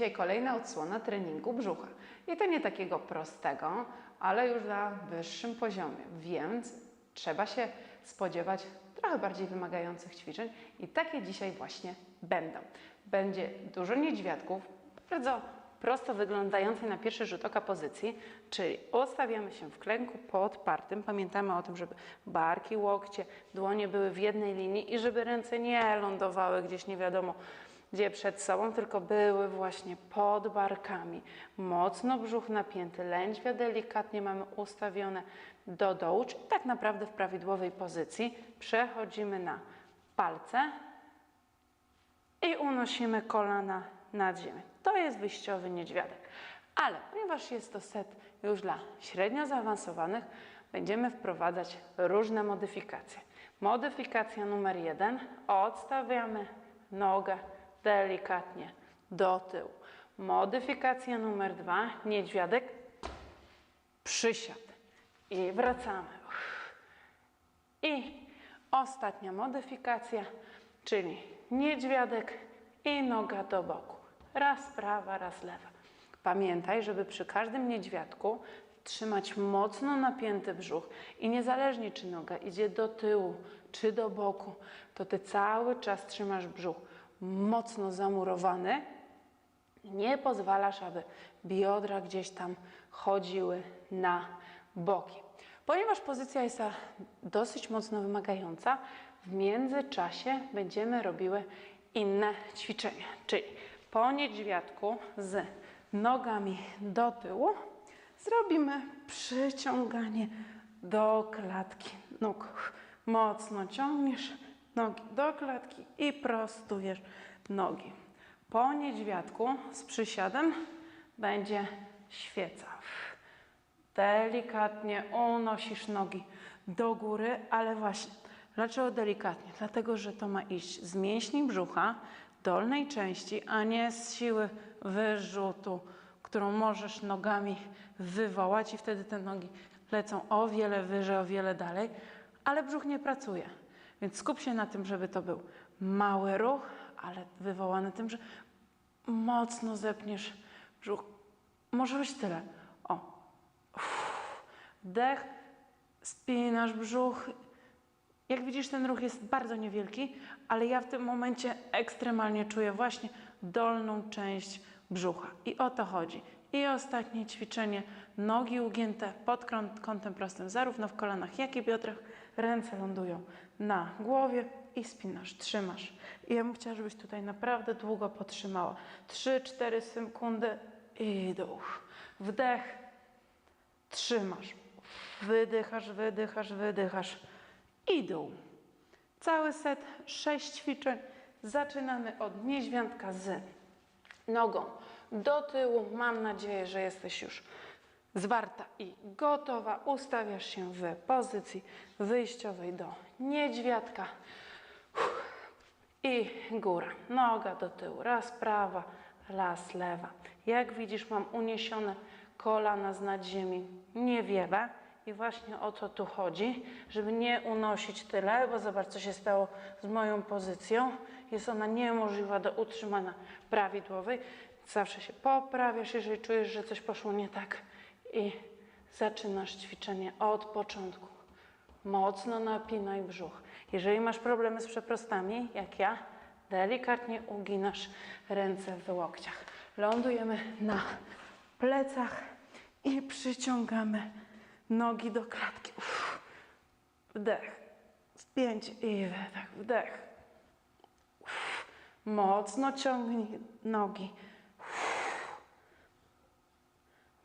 Dzisiaj kolejna odsłona treningu brzucha. I to nie takiego prostego, ale już na wyższym poziomie, więc trzeba się spodziewać trochę bardziej wymagających ćwiczeń i takie dzisiaj właśnie będą. Będzie dużo niedźwiadków, bardzo prosto wyglądającej na pierwszy rzut oka pozycji, czyli ustawiamy się w klęku podpartym. Pamiętamy o tym, żeby barki, łokcie, dłonie były w jednej linii i żeby ręce nie lądowały gdzieś nie wiadomo gdzie przed sobą, tylko były właśnie pod barkami. Mocno brzuch napięty, lędźwia delikatnie mamy ustawione do dołu, czyli tak naprawdę w prawidłowej pozycji. Przechodzimy na palce i unosimy kolana nad ziemię. To jest wyjściowy niedźwiadek. Ale ponieważ jest to set już dla średnio zaawansowanych, będziemy wprowadzać różne modyfikacje. Modyfikacja numer jeden. Odstawiamy nogę delikatnie do tyłu. Modyfikacja numer dwa. Niedźwiadek. Przysiad. I wracamy. I ostatnia modyfikacja, czyli niedźwiadek i noga do boku. Raz prawa, raz lewa. Pamiętaj, żeby przy każdym niedźwiadku trzymać mocno napięty brzuch i niezależnie czy noga idzie do tyłu czy do boku, to ty cały czas trzymasz brzuch mocno zamurowany. Nie pozwalasz, aby biodra gdzieś tam chodziły na boki. Ponieważ pozycja jest dosyć mocno wymagająca, w międzyczasie będziemy robiły inne ćwiczenia, czyli po niedźwiadku z nogami do tyłu zrobimy przyciąganie do klatki nóg. Mocno ciągniesz nogi do klatki i prostujesz nogi. Po niedźwiadku z przysiadem będzie świeca. Delikatnie unosisz nogi do góry, ale właśnie, dlaczego delikatnie? Dlatego, że to ma iść z mięśni brzucha, dolnej części, a nie z siły wyrzutu, którą możesz nogami wywołać i wtedy te nogi lecą o wiele wyżej, o wiele dalej, ale brzuch nie pracuje. Więc skup się na tym, żeby to był mały ruch, ale wywołany tym, że mocno zepniesz brzuch. Może być tyle. O. Wdech, spinasz brzuch. Jak widzisz, ten ruch jest bardzo niewielki, ale ja w tym momencie ekstremalnie czuję właśnie dolną część brzucha. I o to chodzi. I ostatnie ćwiczenie. Nogi ugięte pod kątem prostym, zarówno w kolanach, jak i biodrach. Ręce lądują na głowie i spinasz, trzymasz. I ja bym chciała, żebyś tutaj naprawdę długo potrzymała. 3-4 sekundy i dół. Wdech, trzymasz. Wydychasz, wydychasz, wydychasz i dół. Cały set, 6 ćwiczeń. Zaczynamy od niedźwiadka z nogą do tyłu. Mam nadzieję, że jesteś już zwarta i gotowa. Ustawiasz się w pozycji wyjściowej do niedźwiadka. I góra. Noga do tyłu. Raz prawa, raz lewa. Jak widzisz, mam uniesione kolana z nad ziemi niewiele. I właśnie o to tu chodzi, żeby nie unosić tyle, bo zobacz, co się stało z moją pozycją. Jest ona niemożliwa do utrzymania prawidłowej. Zawsze się poprawiasz, jeżeli czujesz, że coś poszło nie tak i zaczynasz ćwiczenie od początku. Mocno napinaj brzuch. Jeżeli masz problemy z przeprostami, jak ja, delikatnie uginasz ręce w łokciach. Lądujemy na plecach i przyciągamy nogi do klatki. Uff. Wdech, spięcie i wydech, wdech. Uff. Mocno ciągnij nogi.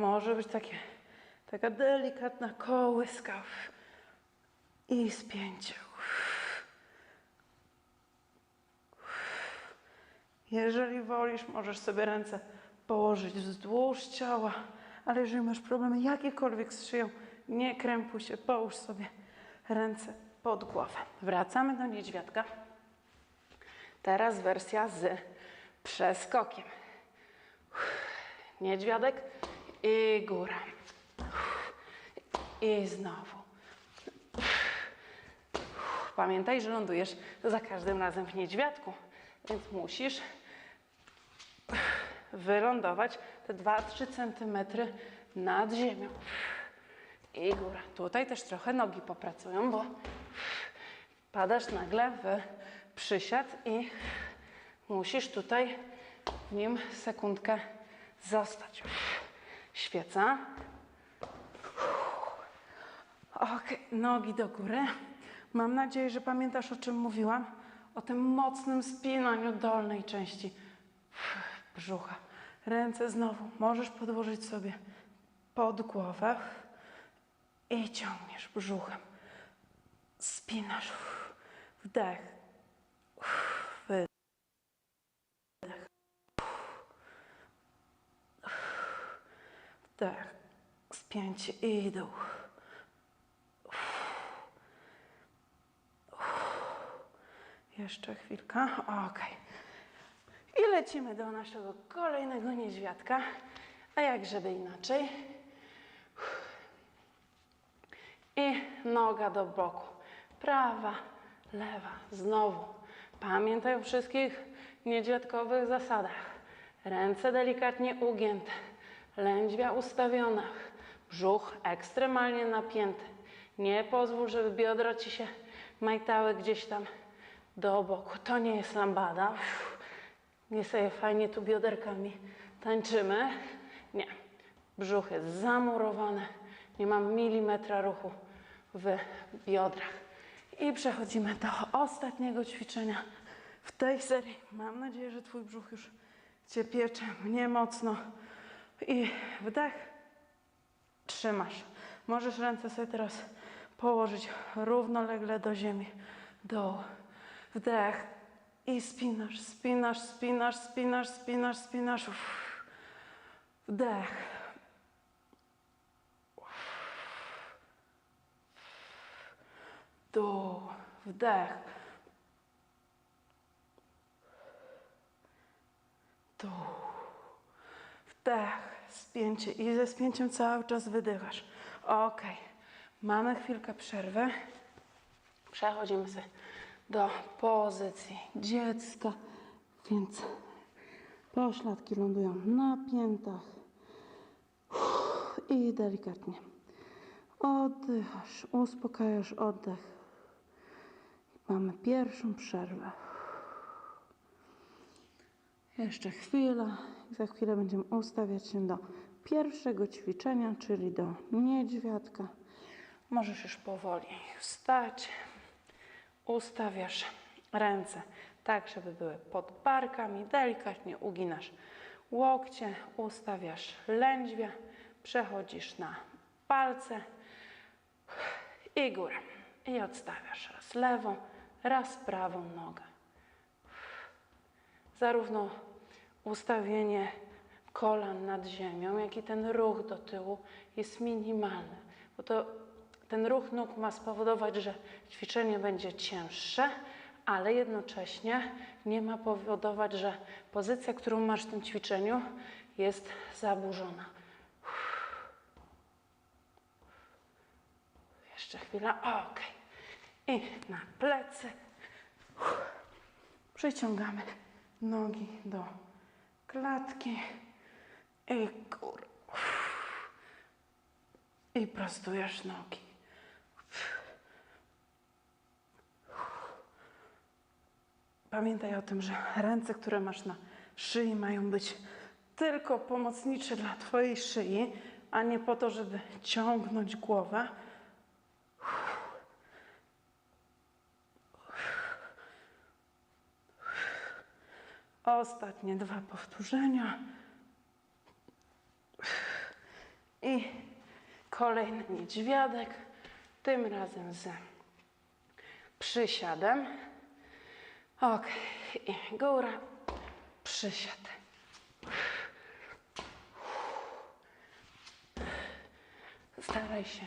Może być takie, taka delikatna kołyska i spięcie. Jeżeli wolisz, możesz sobie ręce położyć wzdłuż ciała, ale jeżeli masz problemy jakiekolwiek z szyją, nie krępuj się, połóż sobie ręce pod głowę. Wracamy do niedźwiadka. Teraz wersja z przeskokiem. Niedźwiadek i góra. I znowu. Pamiętaj, że lądujesz za każdym razem w niedźwiadku, więc musisz wylądować te 2-3 cm nad ziemią. I góra. Tutaj też trochę nogi popracują, bo padasz nagle w przysiad i musisz tutaj w nim sekundkę zostać. Świeca. Okej, nogi do góry. Mam nadzieję, że pamiętasz o czym mówiłam. O tym mocnym spinaniu dolnej części brzucha. Ręce znowu możesz podłożyć sobie pod głowę i ciągniesz brzuchem. Spinasz. Wdech. Wydech. Wdech. Spięcie i dół. Jeszcze chwilka. Ok. I lecimy do naszego kolejnego niedźwiadka. A jak żeby inaczej. I noga do boku. Prawa, lewa. Znowu. Pamiętaj o wszystkich niedźwiadkowych zasadach. Ręce delikatnie ugięte. Lędźwia ustawiona. Brzuch ekstremalnie napięty. Nie pozwól, żeby biodra ci się majtały gdzieś tam do boku. To nie jest lambada. Nie sobie fajnie tu bioderkami tańczymy. Nie. Brzuch jest zamurowany. Nie mam milimetra ruchu w biodrach. I przechodzimy do ostatniego ćwiczenia w tej serii. Mam nadzieję, że Twój brzuch już Cię piecze, mnie mocno. I wdech. Trzymasz. Możesz ręce sobie teraz położyć równolegle do ziemi. Dół. Wdech. I spinasz, spinasz, spinasz, spinasz, spinasz, spinasz. Uff. Wdech. Dół. Wdech. Dół. Wdech. Spięcie. I ze spięciem cały czas wydychasz. Ok. Mamy chwilkę przerwy. Przechodzimy sobie do pozycji dziecka, więc pośladki lądują na piętach i delikatnie oddychasz, uspokajasz oddech. Mamy pierwszą przerwę. Jeszcze chwila. Za chwilę będziemy ustawiać się do pierwszego ćwiczenia, czyli do niedźwiadka. Możesz już powoli wstać. Ustawiasz ręce tak, żeby były pod barkami. Delikatnie uginasz łokcie, ustawiasz lędźwie, przechodzisz na palce i górę. I odstawiasz raz lewą, raz prawą nogę. Zarówno ustawienie kolan nad ziemią, jak i ten ruch do tyłu jest minimalny, bo to ten ruch nóg ma spowodować, że ćwiczenie będzie cięższe, ale jednocześnie nie ma powodować, że pozycja, którą masz w tym ćwiczeniu, jest zaburzona. Jeszcze chwila. Ok. I na plecy. Przyciągamy nogi do klatki i gór. I prostujesz nogi. Pamiętaj o tym, że ręce, które masz na szyi, mają być tylko pomocnicze dla Twojej szyi, a nie po to, żeby ciągnąć głowę. Ostatnie dwa powtórzenia. I kolejny niedźwiadek, tym razem z przysiadem. Ok, i góra, przysiad. Staraj się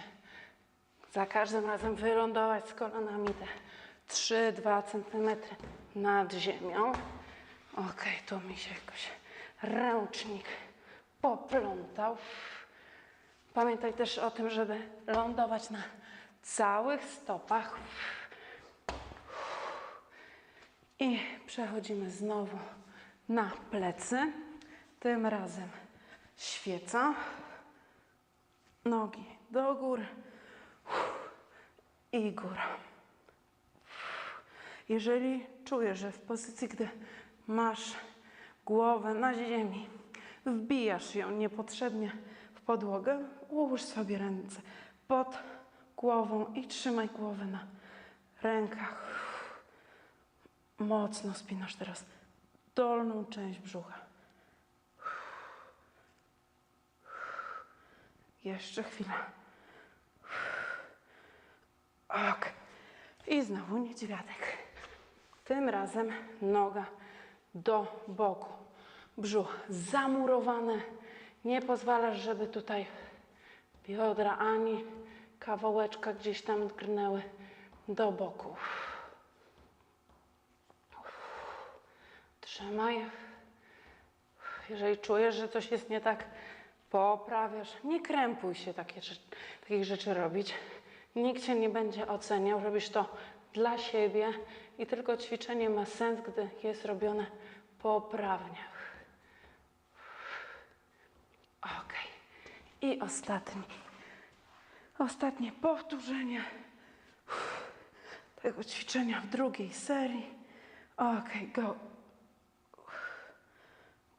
za każdym razem wylądować z kolanami te 3-2 cm nad ziemią. Ok, tu mi się jakoś ręcznik poplątał. Pamiętaj też o tym, żeby lądować na całych stopach. I przechodzimy znowu na plecy. Tym razem świeca. Nogi do góry. I góra. Jeżeli czujesz, że w pozycji, gdy masz głowę na ziemi, wbijasz ją niepotrzebnie w podłogę, ułóż sobie ręce pod głową i trzymaj głowę na rękach. Mocno spinasz teraz dolną część brzucha. Jeszcze chwila. Ok. I znowu niedźwiadek. Tym razem noga do boku. Brzuch zamurowane. Nie pozwalasz, żeby tutaj biodra ani kawałeczka gdzieś tam drgnęły do boku. Trzymaj. Jeżeli czujesz, że coś jest nie tak, poprawiasz. Nie krępuj się takie, takich rzeczy robić. Nikt cię nie będzie oceniał. Robisz to dla siebie i tylko ćwiczenie ma sens, gdy jest robione poprawnie. Ok. I ostatni. Ostatnie powtórzenie tego ćwiczenia w drugiej serii. Ok, go.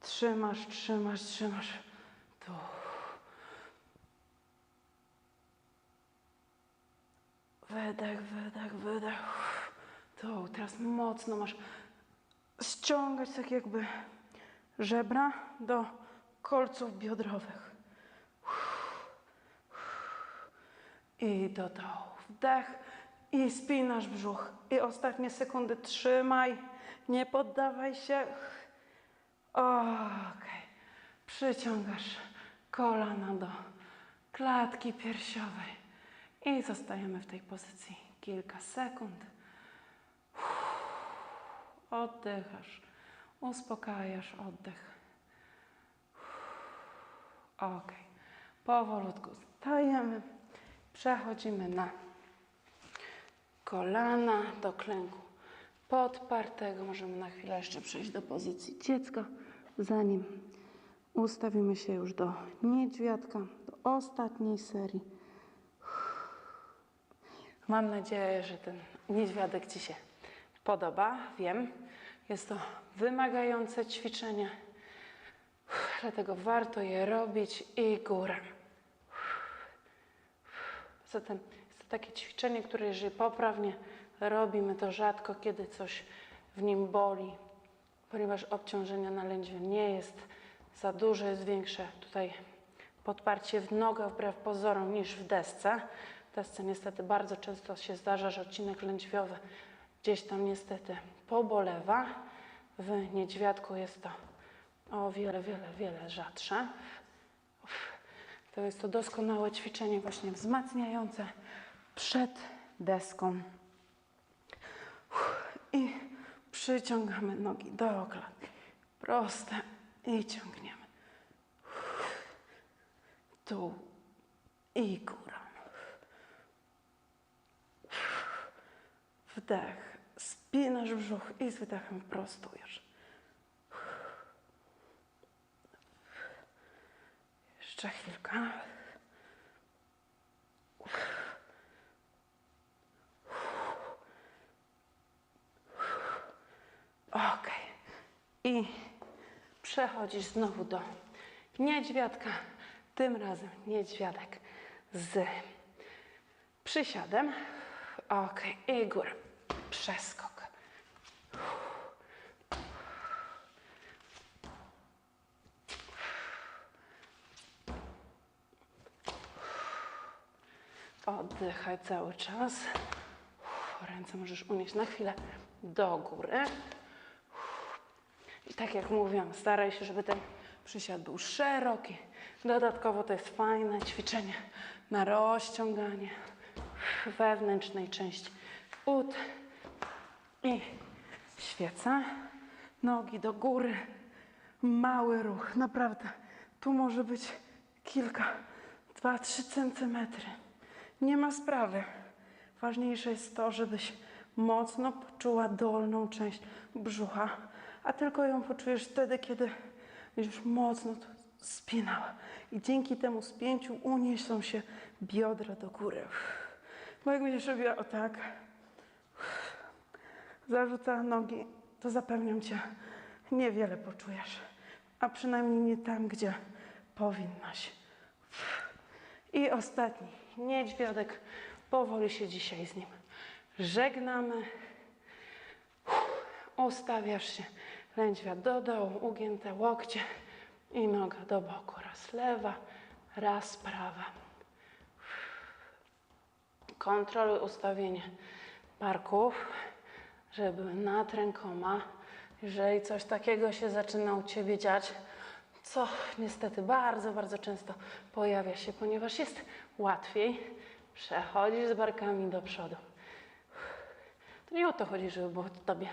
Trzymasz, trzymasz, trzymasz. Tu. Wydech, wydech, wydech. Tu. Teraz mocno masz ściągać tak jakby żebra do kolców biodrowych. I do dołu. Wdech i spinasz brzuch. I ostatnie sekundy trzymaj. Nie poddawaj się. Okej. Przyciągasz kolana do klatki piersiowej. I zostajemy w tej pozycji kilka sekund. Oddychasz. Uspokajasz oddech. Ok. Powolutku stajemy. Przechodzimy na kolana do klęku podpartego. Możemy na chwilę jeszcze przejść do pozycji dziecka, zanim ustawimy się już do niedźwiadka, do ostatniej serii. Mam nadzieję, że ten niedźwiadek Ci się podoba. Wiem, jest to wymagające ćwiczenie, dlatego warto je robić i górę. Zatem jest to takie ćwiczenie, które jeżeli poprawnie robimy, to rzadko kiedy coś w nim boli, ponieważ obciążenie na lędźwie nie jest za duże, jest większe tutaj podparcie w nogach wbrew pozorom niż w desce. W desce niestety bardzo często się zdarza, że odcinek lędźwiowy gdzieś tam niestety pobolewa. W niedźwiadku jest to o wiele, wiele, wiele rzadsze. To jest to doskonałe ćwiczenie właśnie wzmacniające przed deską. I przyciągamy nogi do klatki. Proste i ciągniemy. Tu i góra. Wdech. Spinasz brzuch i z wydechem prostujesz. Jeszcze chwilkę. Ok. I przechodzisz znowu do niedźwiadka. Tym razem niedźwiadek z przysiadem. Ok. I górę. Przeskok. Oddychaj cały czas. Ręce możesz unieść na chwilę do góry. I tak jak mówiłam, staraj się, żeby ten przysiad był szeroki. Dodatkowo to jest fajne ćwiczenie na rozciąganie wewnętrznej części ud i świeca. Nogi do góry. Mały ruch, naprawdę. Tu może być kilka, dwa, trzy centymetry. Nie ma sprawy. Ważniejsze jest to, żebyś mocno poczuła dolną część brzucha, a tylko ją poczujesz wtedy, kiedy będziesz mocno spinała. I dzięki temu spięciu uniesią się biodra do góry. Bo jak będziesz robiła o tak, zarzuca nogi, to zapewniam cię, niewiele poczujesz. A przynajmniej nie tam, gdzie powinnaś. I ostatni, niedźwiadek. Powoli się dzisiaj z nim żegnamy. Ustawiasz się, lędźwia do dołu, ugięte łokcie i noga do boku. Raz lewa, raz prawa. Kontroluj ustawienie barków, żeby nad rękoma. Jeżeli coś takiego się zaczyna u Ciebie dziać, co niestety bardzo, bardzo często pojawia się, ponieważ jest łatwiej, przechodzisz z barkami do przodu. To nie o to chodzi, żeby było Tobie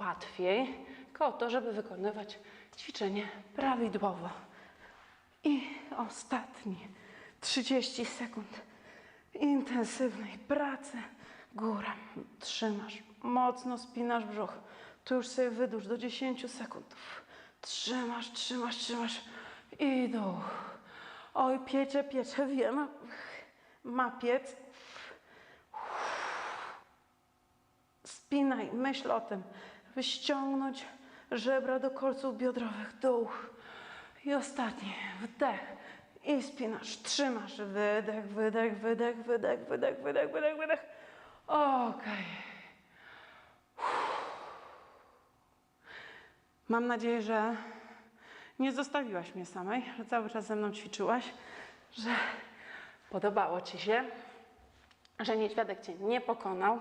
łatwiej, tylko o to, żeby wykonywać ćwiczenie prawidłowo. I ostatni 30 sekund intensywnej pracy. Góra. Trzymasz. Mocno spinasz brzuch. Tu już sobie wydłuż do 10 sekund. Trzymasz, trzymasz, trzymasz. I dół. Oj, piecie, piecie, wiem. Ma piec. Spinaj, myśl o tym, by ściągnąć żebra do kolców biodrowych, dół. I ostatni, wdech. I spinasz, trzymasz, wydech, wydech, wydech, wydech, wydech, wydech, wydech, wydech. Okej. Mam nadzieję, że nie zostawiłaś mnie samej, że cały czas ze mną ćwiczyłaś, że podobało Ci się, że niedźwiadek Cię nie pokonał.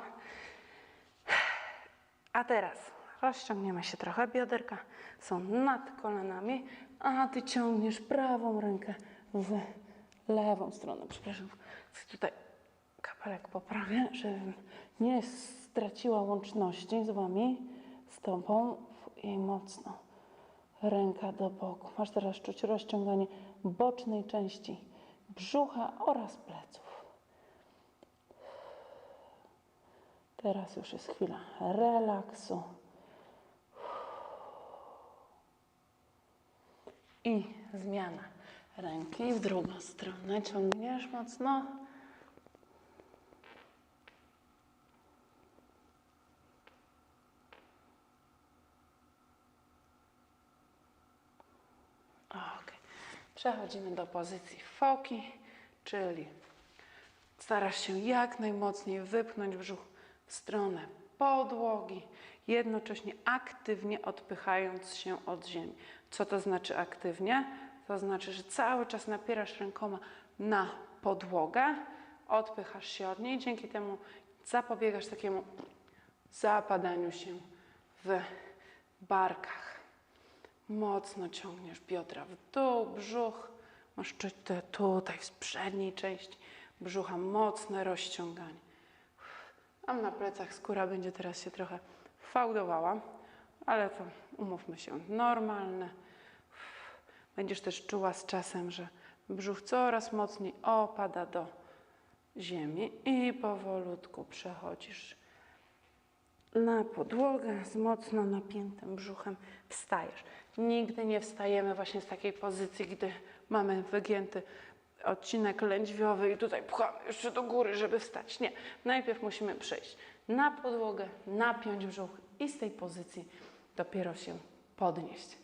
A teraz rozciągniemy się trochę. Bioderka są nad kolanami, a Ty ciągniesz prawą rękę w lewą stronę. Przepraszam, tutaj kapelek poprawię, żebym nie straciła łączności z Wami, z Tobą i mocno. Ręka do boku. Masz teraz czuć rozciąganie bocznej części brzucha oraz pleców. Teraz już jest chwila relaksu. I zmiana ręki w drugą stronę. Ciągniesz mocno. Ok. Przechodzimy do pozycji foki, czyli starasz się jak najmocniej wypchnąć brzuch w stronę podłogi, jednocześnie aktywnie odpychając się od ziemi. Co to znaczy aktywnie? To znaczy, że cały czas napierasz rękoma na podłogę, odpychasz się od niej, dzięki temu zapobiegasz takiemu zapadaniu się w barkach. Mocno ciągniesz biodra w dół, brzuch. Masz czuć te tutaj w przedniej części brzucha mocne rozciąganie. Tam na plecach skóra będzie teraz się trochę fałdowała, ale to umówmy się, normalne. Będziesz też czuła z czasem, że brzuch coraz mocniej opada do ziemi i powolutku przechodzisz na podłogę z mocno napiętym brzuchem wstajesz. Nigdy nie wstajemy właśnie z takiej pozycji, gdy mamy wygięty odcinek lędźwiowy i tutaj pchamy jeszcze do góry, żeby wstać. Nie. Najpierw musimy przejść na podłogę, napiąć brzuch i z tej pozycji dopiero się podnieść.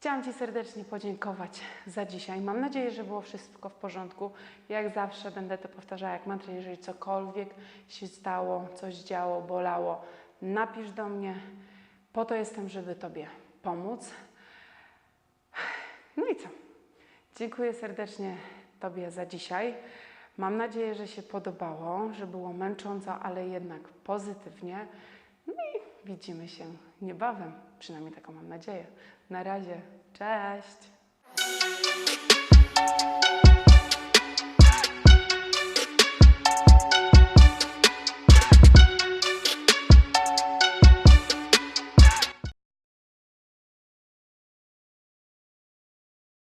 Chciałam Ci serdecznie podziękować za dzisiaj. Mam nadzieję, że było wszystko w porządku. Jak zawsze będę to powtarzała jak mantrę, jeżeli cokolwiek się stało, coś działo, bolało, napisz do mnie. Po to jestem, żeby Tobie pomóc. No i co? Dziękuję serdecznie Tobie za dzisiaj. Mam nadzieję, że się podobało, że było męcząco, ale jednak pozytywnie widzimy się niebawem. Przynajmniej taką mam nadzieję. Na razie, cześć!